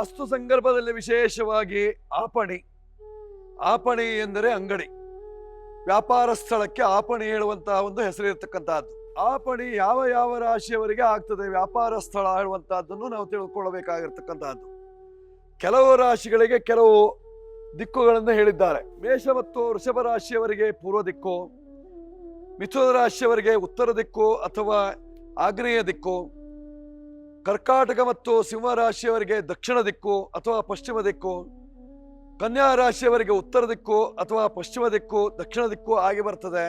ವಾಸ್ತು ಸಂದರ್ಭದಲ್ಲಿ ವಿಶೇಷವಾಗಿ ಆಪಣಿ. ಆಪಣಿ ಎಂದರೆ ಅಂಗಡಿ. ವ್ಯಾಪಾರ ಸ್ಥಳಕ್ಕೆ ಆಪಣಿ ಹೇಳುವಂತಹ ಒಂದು ಹೆಸರಿರ್ತಕ್ಕಂತಹದ್ದು. ಆಪಣಿ ಯಾವ ಯಾವ ರಾಶಿಯವರಿಗೆ ಆಗ್ತದೆ, ವ್ಯಾಪಾರ ಸ್ಥಳ ಹೇಳುವಂತಹದ್ದನ್ನು ನಾವು ತಿಳ್ಕೊಳ್ಬೇಕಾಗಿರ್ತಕ್ಕಂತಹದ್ದು. ಕೆಲವು ರಾಶಿಗಳಿಗೆ ಕೆಲವು ದಿಕ್ಕುಗಳನ್ನು ಹೇಳಿದ್ದಾರೆ. ಮೇಷ ಮತ್ತು ವೃಷಭ ರಾಶಿಯವರಿಗೆ ಪೂರ್ವ ದಿಕ್ಕು, ಮಿಥುನ ರಾಶಿಯವರಿಗೆ ಉತ್ತರ ದಿಕ್ಕು ಅಥವಾ ಆಗ್ನೇಯ ದಿಕ್ಕು. ಕರ್ಕಾಟಕ ಮತ್ತು ಸಿಂಹ ರಾಶಿಯವರಿಗೆ ದಕ್ಷಿಣ ದಿಕ್ಕು ಅಥವಾ ಪಶ್ಚಿಮ ದಿಕ್ಕು, ಕನ್ಯಾ ರಾಶಿಯವರಿಗೆ ಉತ್ತರ ದಿಕ್ಕು ಅಥವಾ ಪಶ್ಚಿಮ ದಿಕ್ಕು, ದಕ್ಷಿಣ ದಿಕ್ಕು ಆಗಿ ಬರ್ತದೆ.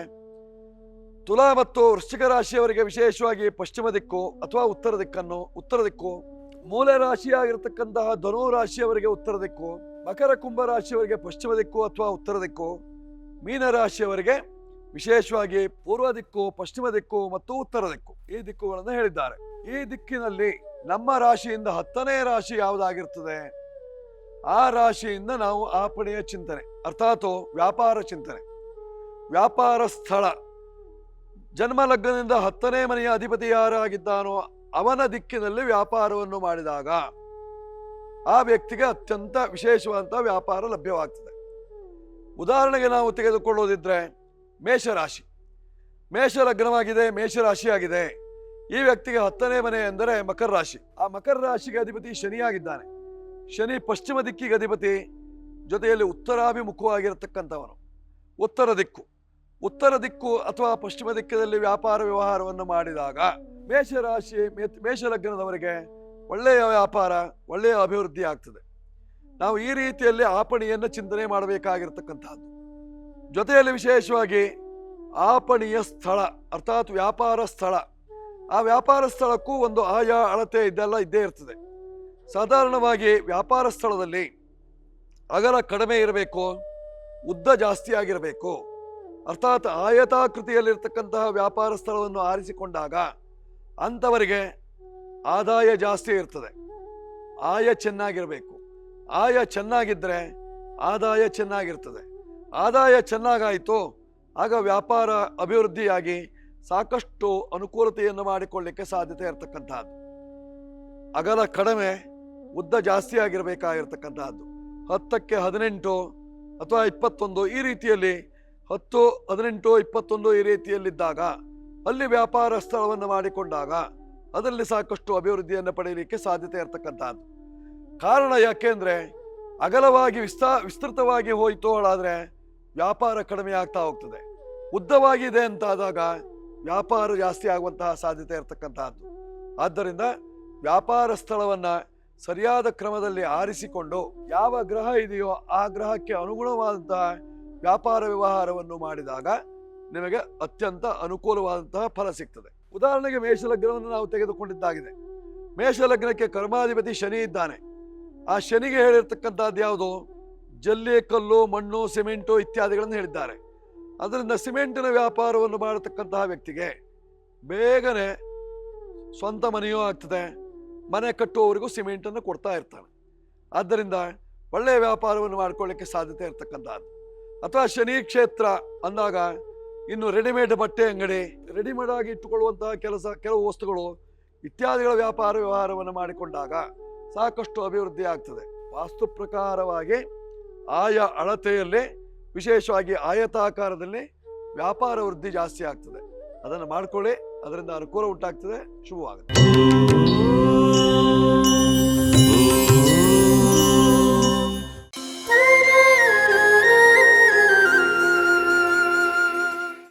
ತುಲಾ ಮತ್ತು ವೃಶ್ಚಿಕ ರಾಶಿಯವರಿಗೆ ವಿಶೇಷವಾಗಿ ಪಶ್ಚಿಮ ದಿಕ್ಕು ಅಥವಾ ಉತ್ತರ ದಿಕ್ಕನ್ನು, ಉತ್ತರ ದಿಕ್ಕು, ಮೂಲ ರಾಶಿಯಾಗಿರ್ತಕ್ಕಂತಹ ಧನು ರಾಶಿಯವರಿಗೆ ಉತ್ತರ ದಿಕ್ಕು, ಮಕರ ಕುಂಭ ರಾಶಿಯವರಿಗೆ ಪಶ್ಚಿಮ ದಿಕ್ಕು ಅಥವಾ ಉತ್ತರ ದಿಕ್ಕು, ಮೀನ ರಾಶಿಯವರಿಗೆ ವಿಶೇಷವಾಗಿ ಪೂರ್ವ ದಿಕ್ಕು, ಪಶ್ಚಿಮ ದಿಕ್ಕು ಮತ್ತು ಉತ್ತರ ದಿಕ್ಕು ಈ ದಿಕ್ಕುಗಳನ್ನು ಹೇಳಿದ್ದಾರೆ. ಈ ದಿಕ್ಕಿನಲ್ಲಿ ನಮ್ಮ ರಾಶಿಯಿಂದ ಹತ್ತನೇ ರಾಶಿ ಯಾವುದಾಗಿರ್ತದೆ? ಆ ರಾಶಿಯಿಂದ ನಾವು ಆಪಣೆಯ ಚಿಂತನೆ, ಅರ್ಥಾತ್ ವ್ಯಾಪಾರ ಚಿಂತನೆ. ವ್ಯಾಪಾರ ಸ್ಥಳ ಜನ್ಮ ಲಗ್ನದಿಂದ ಹತ್ತನೇ ಮನೆಯ ಅಧಿಪತಿ ಯಾರಾಗಿದ್ದಾನೋ ಅವನ ದಿಕ್ಕಿನಲ್ಲಿ ವ್ಯಾಪಾರವನ್ನು ಮಾಡಿದಾಗ ಆ ವ್ಯಕ್ತಿಗೆ ಅತ್ಯಂತ ವಿಶೇಷವಾದಂತಹ ವ್ಯಾಪಾರ ಲಭ್ಯವಾಗ್ತದೆ. ಉದಾಹರಣೆಗೆ ನಾವು ತೆಗೆದುಕೊಳ್ಳೋದಿದ್ರೆ ಮೇಷರಾಶಿ. ಮೇಷ ಲಗ್ನವಾಗಿದೆ ಮೇಷರಾಶಿಯಾಗಿದೆ. ಈ ವ್ಯಕ್ತಿಗೆ ಹತ್ತನೇ ಮನೆ ಎಂದರೆ ಮಕರ ರಾಶಿ. ಆ ಮಕರ ರಾಶಿಗೆ ಅಧಿಪತಿ ಶನಿಯಾಗಿದ್ದಾನೆ. ಶನಿ ಪಶ್ಚಿಮ ದಿಕ್ಕಿಗೆ ಅಧಿಪತಿ, ಜೊತೆಯಲ್ಲಿ ಉತ್ತರಾಭಿಮುಖವಾಗಿರತಕ್ಕಂಥವನು. ಉತ್ತರ ದಿಕ್ಕು. ಉತ್ತರ ದಿಕ್ಕು ಅಥವಾ ಪಶ್ಚಿಮ ದಿಕ್ಕದಲ್ಲಿ ವ್ಯಾಪಾರ ವ್ಯವಹಾರವನ್ನು ಮಾಡಿದಾಗ ಮೇಷರಾಶಿ ಮೇ- ಮೇಷ ಲಗ್ನದವರಿಗೆ ಒಳ್ಳೆಯ ವ್ಯಾಪಾರ, ಒಳ್ಳೆಯ ಅಭಿವೃದ್ಧಿ ಆಗ್ತದೆ. ನಾವು ಈ ರೀತಿಯಲ್ಲಿ ಆಪಣಿಯನ್ನು ಚಿಂತನೆ ಮಾಡಬೇಕಾಗಿರ್ತಕ್ಕಂಥದ್ದು. ಜೊತೆಯಲ್ಲಿ ವಿಶೇಷವಾಗಿ ಆಪಣಿಯ ಸ್ಥಳ, ಅರ್ಥಾತ್ ವ್ಯಾಪಾರ ಸ್ಥಳ. ಆ ವ್ಯಾಪಾರ ಸ್ಥಳಕ್ಕೂ ಒಂದು ಆಯಾ ಅಳತೆ ಇದೆಲ್ಲ ಇದ್ದೇ ಇರ್ತದೆ. ಸಾಧಾರಣವಾಗಿ ವ್ಯಾಪಾರ ಸ್ಥಳದಲ್ಲಿ ಅಗಲ ಕಡಿಮೆ ಇರಬೇಕು, ಉದ್ದ ಜಾಸ್ತಿ ಆಗಿರಬೇಕು. ಅರ್ಥಾತ್ ಆಯತಾಕೃತಿಯಲ್ಲಿರ್ತಕ್ಕಂತಹ ವ್ಯಾಪಾರ ಸ್ಥಳವನ್ನು ಆರಿಸಿಕೊಂಡಾಗ ಅಂಥವರಿಗೆ ಆದಾಯ ಜಾಸ್ತಿ ಇರ್ತದೆ. ಆಯ ಚೆನ್ನಾಗಿರಬೇಕು. ಆಯ ಚೆನ್ನಾಗಿದ್ದರೆ ಆದಾಯ ಚೆನ್ನಾಗಿರ್ತದೆ. ಆದಾಯ ಚೆನ್ನಾಗಾಯಿತು, ಆಗ ವ್ಯಾಪಾರ ಅಭಿವೃದ್ಧಿಯಾಗಿ ಸಾಕಷ್ಟು ಅನುಕೂಲತೆಯನ್ನು ಮಾಡಿಕೊಳ್ಳಿಕ್ಕೆ ಸಾಧ್ಯತೆ ಇರತಕ್ಕಂಥದ್ದು ಅಗಲ ಕಡಿಮೆ, ಉದ್ದ ಜಾಸ್ತಿ ಆಗಿರಬೇಕಾಗಿರ್ತಕ್ಕಂತಹದ್ದು. ಹತ್ತಕ್ಕೆ ಹದಿನೆಂಟು ಅಥವಾ ಇಪ್ಪತ್ತೊಂದು ಈ ರೀತಿಯಲ್ಲಿ ಹತ್ತು, ಹದಿನೆಂಟು, ಇಪ್ಪತ್ತೊಂದು ಈ ರೀತಿಯಲ್ಲಿದ್ದಾಗ, ಅಲ್ಲಿ ವ್ಯಾಪಾರ ಸ್ಥಳವನ್ನು ಮಾಡಿಕೊಂಡಾಗ, ಅದರಲ್ಲಿ ಸಾಕಷ್ಟು ಅಭಿವೃದ್ಧಿಯನ್ನು ಪಡೆಯಲಿಕ್ಕೆ ಸಾಧ್ಯತೆ ಇರತಕ್ಕಂಥದ್ದು ಕಾರಣ ಯಾಕೆಂದರೆ, ಅಗಲವಾಗಿ ವಿಸ್ತಾ, ವಿಸ್ತೃತವಾಗಿ ಹೋಯಿತು ಹಾಳಾದ್ರೆ ವ್ಯಾಪಾರ ಕಡಿಮೆ ಆಗ್ತಾ ಹೋಗ್ತದೆ. ಉದ್ದವಾಗಿದೆ ಅಂತಾದಾಗ ವ್ಯಾಪಾರ ಜಾಸ್ತಿ ಆಗುವಂತಹ ಸಾಧ್ಯತೆ ಇರತಕ್ಕಂತಹದ್ದು. ಆದ್ದರಿಂದ ವ್ಯಾಪಾರ ಸ್ಥಳವನ್ನ ಸರಿಯಾದ ಕ್ರಮದಲ್ಲಿ ಆರಿಸಿಕೊಂಡು ಯಾವ ಗ್ರಹ ಇದೆಯೋ ಆ ಗ್ರಹಕ್ಕೆ ಅನುಗುಣವಾದಂತಹ ವ್ಯಾಪಾರ ವ್ಯವಹಾರವನ್ನು ಮಾಡಿದಾಗ ನಿಮಗೆ ಅತ್ಯಂತ ಅನುಕೂಲವಾದಂತಹ ಫಲ ಸಿಗ್ತದೆ. ಉದಾಹರಣೆಗೆ ಮೇಷಲಗ್ನವನ್ನು ನಾವು ತೆಗೆದುಕೊಂಡಿದ್ದಾಗಿದೆ. ಮೇಷಲಗ್ನಕ್ಕೆ ಕರ್ಮಾಧಿಪತಿ ಶನಿ ಇದ್ದಾನೆ. ಆ ಶನಿಗೆ ಹೇಳಿರ್ತಕ್ಕಂಥದ್ದು ಯಾವುದು? ಜಲ್ಲಿ, ಕಲ್ಲು, ಮಣ್ಣು, ಸಿಮೆಂಟು ಇತ್ಯಾದಿಗಳನ್ನು ಹೇಳಿದ್ದಾರೆ. ಅದರಿಂದ ಸಿಮೆಂಟಿನ ವ್ಯಾಪಾರವನ್ನು ಮಾಡತಕ್ಕಂತಹ ವ್ಯಕ್ತಿಗೆ ಬೇಗನೆ ಸ್ವಂತ ಮನೆಯೂ ಆಗ್ತದೆ. ಮನೆ ಕಟ್ಟುವವರಿಗೂ ಸಿಮೆಂಟನ್ನು ಕೊಡ್ತಾ ಇರ್ತಾನೆ. ಆದ್ದರಿಂದ ಒಳ್ಳೆಯ ವ್ಯಾಪಾರವನ್ನು ಮಾಡ್ಕೊಳ್ಳಿಕ್ಕೆ ಸಾಧ್ಯತೆ ಇರತಕ್ಕಂಥದ್ದು. ಅಥವಾ ಶನಿ ಕ್ಷೇತ್ರ ಅಂದಾಗ ಇನ್ನು ರೆಡಿಮೇಡ್ ಬಟ್ಟೆ ಅಂಗಡಿ, ರೆಡಿಮೇಡ್ ಆಗಿ ಇಟ್ಟುಕೊಳ್ಳುವಂತಹ ಕೆಲಸ, ಕೆಲವು ವಸ್ತುಗಳು ಇತ್ಯಾದಿಗಳ ವ್ಯಾಪಾರ ವ್ಯವಹಾರವನ್ನು ಮಾಡಿಕೊಂಡಾಗ ಸಾಕಷ್ಟು ಅಭಿವೃದ್ಧಿ ಆಗ್ತದೆ. ವಾಸ್ತು ಪ್ರಕಾರವಾಗಿ ಆಯಾ ಅಳತೆಯಲ್ಲಿ ವಿಶೇಷವಾಗಿ ಆಯತಾಕಾರದಲ್ಲಿ ವ್ಯಾಪಾರ ವೃದ್ಧಿ ಜಾಸ್ತಿ ಆಗ್ತದೆ. ಅದನ್ನು ಮಾಡ್ಕೊಳ್ಳಿ ಅದರಿಂದ ಅನುಕೂಲ ಉಂಟಾಗ್ತದೆ ಶುಭವಾಗುತ್ತೆ